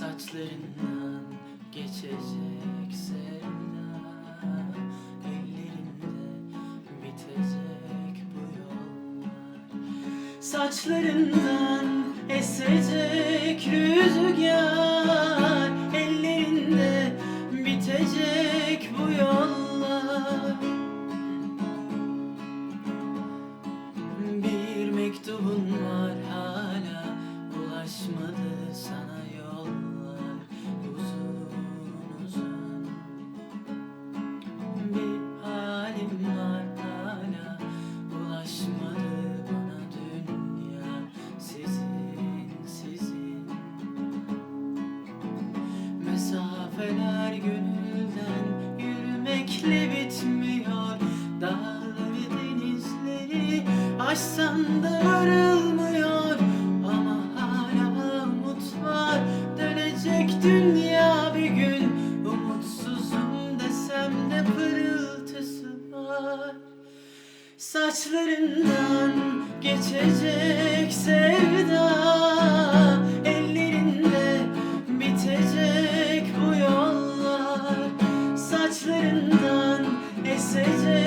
Saçlarından geçecek sevda. Ellerinde bitecek bu yollar. Saçlarından esecek rüzgar. Ellerinde bitecek bu yollar. Bir mektubun Mesafeler gönülden yürümekle bitmiyor. Dağları denizleri aşsan da varılmıyor Ama hala umut var. Dönecek dünya bir gün. Umutsuzum desem de pırıltısı var. Saçlarından geçecek sevda Saçlarından esecek